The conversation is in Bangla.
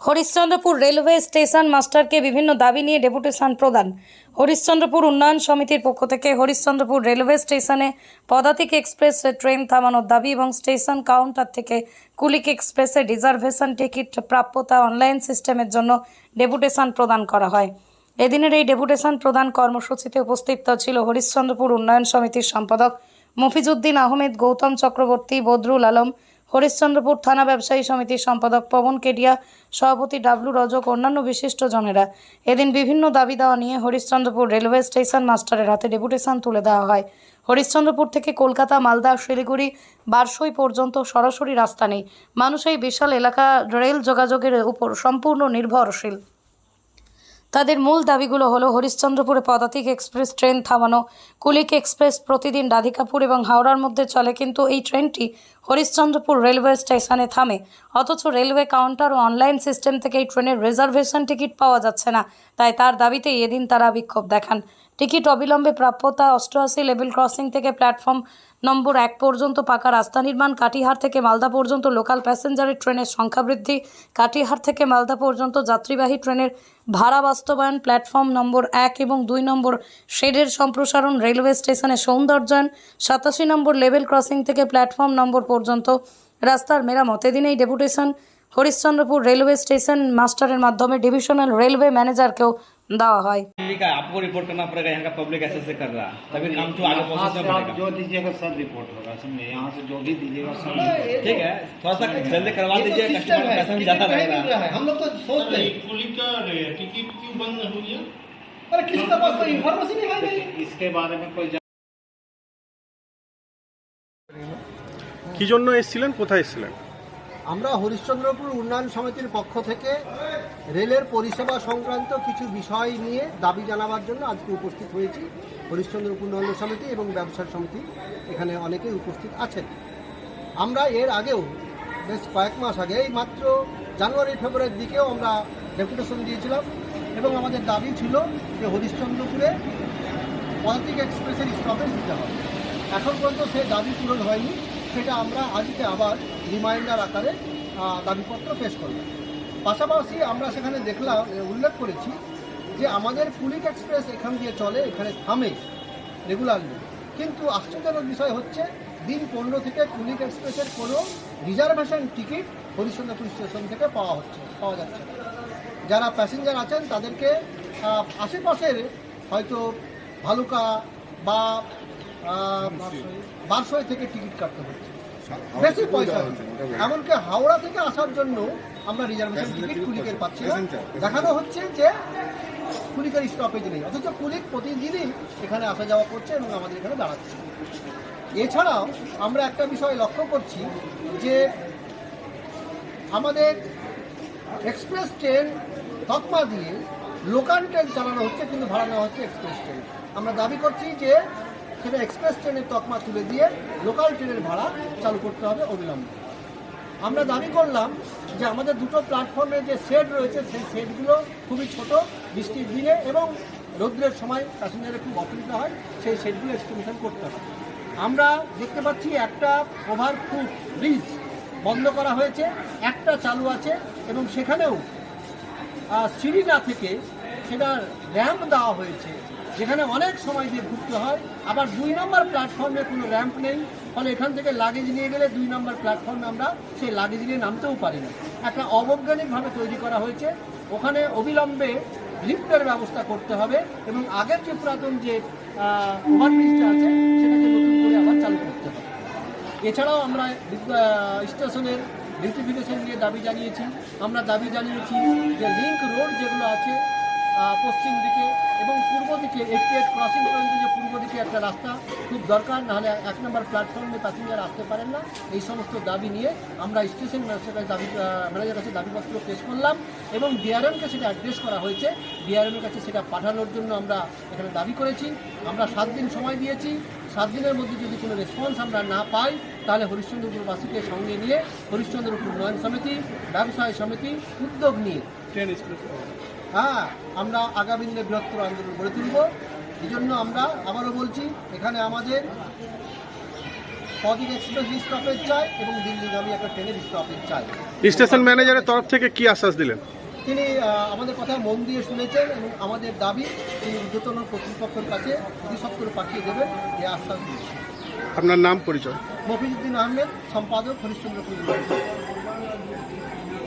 হরিশ্চন্দ্রপুর রেলওয়ে স্টেশন মাস্টারকে বিভিন্ন দাবি নিয়ে ডেপুটেশন প্রদান। হরিশ্চন্দ্রপুর উন্নয়ন সমিতির পক্ষ থেকে হরিশ্চন্দ্রপুর রেলওয়ে স্টেশনে পদাতিক এক্সপ্রেস ট্রেন থামানোর দাবি এবং স্টেশন কাউন্টার থেকে কুলিক এক্সপ্রেসে রিজার্ভেশন টিকিট প্রাপ্যতা অনলাইন সিস্টেমের জন্য ডেপুটেশন প্রদান করা হয়। এদিনের এই ডেপুটেশন প্রদান কর্মসূচিতে উপস্থিত ছিল হরিশ্চন্দ্রপুর উন্নয়ন সমিতির সম্পাদক মফিজউদ্দিন আহমেদ, গৌতম চক্রবর্তী, বদরুল আলম হরিশ্চন্দ্রপুর থানা ব্যবসায়ী সমিতির সম্পাদক পবন কেডিয়া, সভাপতি ডাবলু রজক, অন্যান্য বিশিষ্টজনেরা এদিন বিভিন্ন দাবি দেওয়া নিয়ে হরিশ্চন্দ্রপুর রেলওয়ে স্টেশন মাস্টারের হাতে ডেপুটেশন তুলে দেওয়া হয়। হরিশ্চন্দ্রপুর থেকে কলকাতা, মালদা, শিলিগুড়ি, বারসই পর্যন্ত সরাসরি রাস্তা নেই। মানুষ এই বিশাল এলাকা রেল যোগাযোগের উপর সম্পূর্ণ নির্ভরশীল। তাদের মূল দাবিগুলো হলো হরিশ্চন্দ্রপুরে পদাতিক এক্সপ্রেস ট্রেন থামানো, কুলিক এক্সপ্রেস প্রতিদিন রাধিকাপুর এবং হাওড়ার মধ্যে চলে, কিন্তু এই ট্রেনটি হরিশ্চন্দ্রপুর রেলওয়ে স্টেশনে থামে। অথচ রেলওয়ে কাউন্টার ও অনলাইন সিস্টেম থেকে এই ট্রেনের রিজার্ভেশন টিকিট পাওয়া যাচ্ছে না, তাই তার দাবিতে এদিন তারা বিক্ষোভ দেখান। টিকিট অবিলম্বে প্রাপ্যতা অষ্টআশি লেভেল ক্রসিং থেকে প্ল্যাটফর্ম নম্বর এক পর্যন্ত পাকা রাস্তা নির্মাণ, কাটিহার থেকে মালদা পর্যন্ত লোকাল প্যাসেঞ্জারের ট্রেনের সংখ্যা বৃদ্ধি, কাটিহার থেকে মালদা পর্যন্ত যাত্রীবাহী ট্রেনের ভাড়া বাস্তবায়ন, প্ল্যাটফর্ম নম্বর এক এবং দুই নম্বর শেডের সম্প্রসারণ, রেলওয়ে স্টেশনের সৌন্দর্যায়ন, সাতাশি নম্বর লেভেল ক্রসিং থেকে প্ল্যাটফর্ম নম্বর পর্যন্ত রাস্তার মেরামত। এদিন এই ডেপুটেশন হরিশ্চন্দ্রপুর রেলওয়ে স্টেশন মাস্টারের মাধ্যমে ডিভিশনাল রেলওয়ে ম্যানেজারকেও দেওয়া হয় पब्लिक है आपको रिपोर्ट करना पड़ेगा यहाँ का पब्लिक ऐसे ऐसे कर रहा है तभी काम जो आगे वहाँ प्रोसेस से में आप बढ़ेगा जो दीजिएगा सब रिपोर्ट होगा समझे यहाँ से जो भी दीजिएगा सब ठीक है थोड़ा सा जल्दी करवा ये तो दीजिए सिस्टम कस्टमर है पैसा भी टिकट ज्यादा नहीं मिल रहेगा रहा है हम लोग तो सोचते हैं पुलिस का टिकट क्यों बंद हो गया अरे किसी के पास कोई इन्फॉर्मेशन ही है नहीं इसके बारे में कोई কি জন্য এসেছিলেন কোথায় এসেছিলেন আমরা হরিশ্চন্দ্রপুর উন্নয়ন সমিতির পক্ষ থেকে রেলের পরিষেবা সংক্রান্ত কিছু বিষয় নিয়ে দাবি জানাবার জন্য আজকে উপস্থিত হয়েছি। হরিশ্চন্দ্রপুর উন্নয়ন সমিতি এবং ব্যবসার সমিতি এখানে অনেকেই উপস্থিত আছেন। আমরা এর আগেও, বেশ কয়েক মাস আগে, এই মাত্র জানুয়ারি, ফেব্রুয়ারির দিকেও আমরা ডেপুটেশন দিয়েছিলাম এবং আমাদের দাবি ছিল যে হরিশ্চন্দ্রপুরে পদাতিক এক্সপ্রেসের স্টপেজ দিতে হবে। এখন পর্যন্ত সেই দাবি পূরণ হয়নি। সেটা আমরা আজকে আবার রিমাইন্ডার আকারে দাবিপত্র পেশ করলাম। পাশাপাশি আমরা সেখানে দেখলাম উল্লেখ করেছি যে আমাদের পুলিক এক্সপ্রেস এখান দিয়ে চলে এখানে থামে রেগুলারলি। কিন্তু আশ্চর্যজনক বিষয় হচ্ছে দিন পনেরো থেকে কুলিক এক্সপ্রেসের কোনো রিজার্ভেশন টিকিট হরিশ্চন্দ্রপুর স্টেশন থেকে পাওয়া হচ্ছে পাওয়া যাচ্ছে যারা প্যাসেঞ্জার আছেন তাদেরকে আশেপাশের হয়তো ভালুকা বা বারসই থেকে টিকিট কাটতে হচ্ছে। বেশি পয়সা এমনকি হাওড়া থেকে আসার জন্য আমরা রিজার্ভেশন টিকিট কুলিকের পাচ্ছি না। দেখানো হচ্ছে যে কুলিকের স্টপেজ নেই। অথচ কুলিক প্রতিদিনই এখানে আসা যাওয়া করছে এবং আমাদের এখানে দাঁড়াচ্ছে। এছাড়াও আমরা একটা বিষয় লক্ষ্য করছি যে আমাদের এক্সপ্রেস ট্রেন তকমা দিয়ে লোকাল ট্রেন চালানো হচ্ছে কিন্তু ভাড়া নেওয়া হচ্ছে এক্সপ্রেস ট্রেন আমরা দাবি করছি যে সেটা এক্সপ্রেস ট্রেনের তকমা তুলে দিয়ে লোকাল ট্রেনের ভাড়া চালু করতে হবে অবিলম্বে। আমরা দাবি করলাম যে আমাদের দুটো প্ল্যাটফর্মে যে শেড রয়েছে, সেই শেডগুলো খুবই ছোট, বৃষ্টির দিনে এবং রৌদ্রের সময় প্যাসেঞ্জারের খুব অসুবিধা হয়, সেই শেডগুলো এক্সটেনশন করতে হবে। আমরা দেখতে পাচ্ছি একটা ওভারফুট ব্রিজ বন্ধ করা হয়েছে, একটা চালু আছে এবং সেখানেও সিঁড়ি না থেকে সেটা র্যাম্প দেওয়া হয়েছে। যেখানে অনেক সময় দিয়ে ঘুরতে হয়, আবার দুই নম্বর প্ল্যাটফর্মে কোনো র্যাম্প নেই। ফলে এখান থেকে লাগেজ নিয়ে গেলে দুই নম্বর প্ল্যাটফর্মে আমরা সেই লাগেজ নিয়ে নামতেও পারি না। একটা অবৈজ্ঞানিকভাবে তৈরি করা হয়েছে। ওখানে অবিলম্বে লিফটের ব্যবস্থা করতে হবে এবং আগের যে পুরাতন যে ওভারব্রিজটা আছে, সেটাকে নতুন করে আবার চালু করতে হবে। এছাড়াও আমরা স্টেশনের বিউটিফিকেশন নিয়ে দাবি জানিয়েছি। আমরা দাবি জানিয়েছি যে লিঙ্ক রোড যেগুলো আছে পশ্চিম দিকে এবং পূর্ব দিকে এইটি এইট ক্রসিং পর্যন্ত যে পূর্ব দিকে একটা রাস্তা, খুব দরকার, নাহলে এক নম্বর প্ল্যাটফর্মে প্যাসেঞ্জার আসতে পারেন না। এই সমস্ত দাবি নিয়ে আমরা স্টেশন ম্যানেজারের দাবি ম্যানেজারের কাছে দাবিপত্র পেশ করলাম এবং ডিআরএমকে সেটা অ্যাড্রেস করা হয়েছে। ডিআরএমের কাছে সেটা পাঠানোর জন্য আমরা এখানে দাবি করেছি। আমরা সাত দিন সময় দিয়েছি। সাত দিনের মধ্যে যদি কোনো রেসপন্স আমরা না পাই, তাহলে হরিশ্চন্দ্রপুরবাসীকে সঙ্গে নিয়ে হরিশ্চন্দ্রপুর উন্নয়ন সমিতি, ব্যবসায় সমিতি উদ্যোগ নিয়ে হ্যাঁ আমরা আগামী দিনে বৃহত্তর আন্দোলন গড়ে তুলব। এই জন্য আমরা আবারও বলছি এখানে আমাদের পদিক এক্সপ্রেস স্টপেজ চাই এবং দিল্লিগামী একটা ট্রেনের স্টপেজ চাই। স্টেশন ম্যানেজারের তরফ থেকে কি আশ্বাস দিলেন? তিনি আমাদের কথা মন দিয়ে শুনেছেন এবং আমাদের দাবি তিনি ঊর্ধ্বতন কর্তৃপক্ষের কাছে অধিসত্তর পাঠিয়ে দেবেন এ আশ্বাস দিয়েছেন। আপনার নাম পরিচয়? মফিজুদ্দিন আহমেদ সম্পাদক ইউনিভার্সিটি